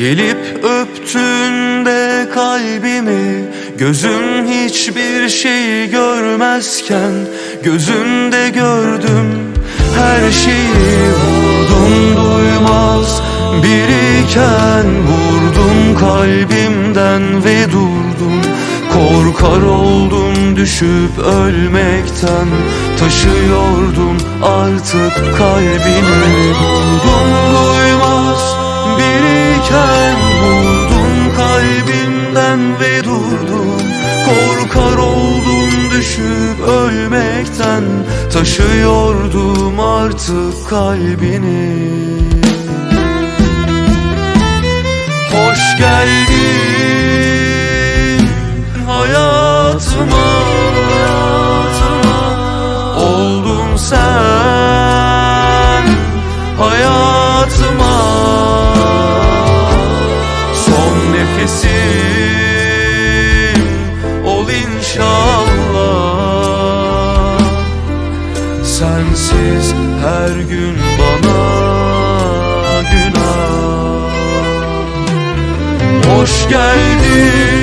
Gelip öptüğünde kalbimi Gözüm hiçbir şeyi görmezken Gözünde gördüm her şeyi Vurdum duymaz biriken Vurdum kalbimden ve durdum Korkar oldum düşüp ölmekten Taşıyordum artık kalbini Vurdum duymaz Taşıyordum artık kalbini. Hoş geldin Sensiz her gün bana günah. Hoş geldin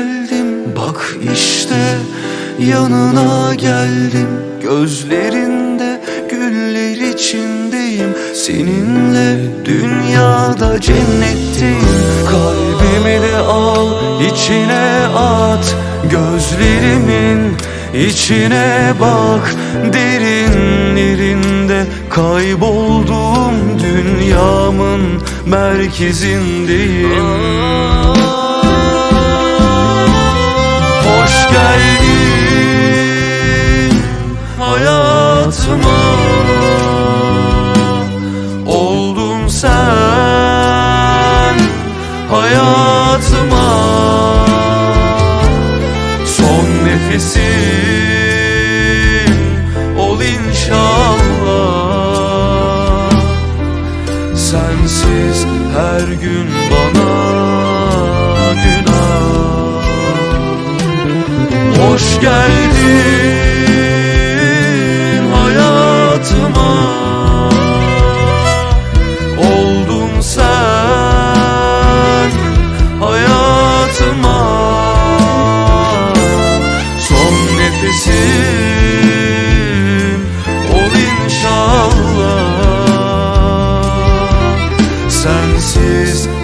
geldim. Bak işte yanına geldim. Gözlerinde güller içindeyim. Seninle dünyada cennetteyim. Kalbimi de al içine at. Gözlerimin içine bak. Derinlerinde kayboldum. Dünyamın merkezindeyim nefesim ol inşallah. Sensiz her gün bana günah. Hoş geldin kisses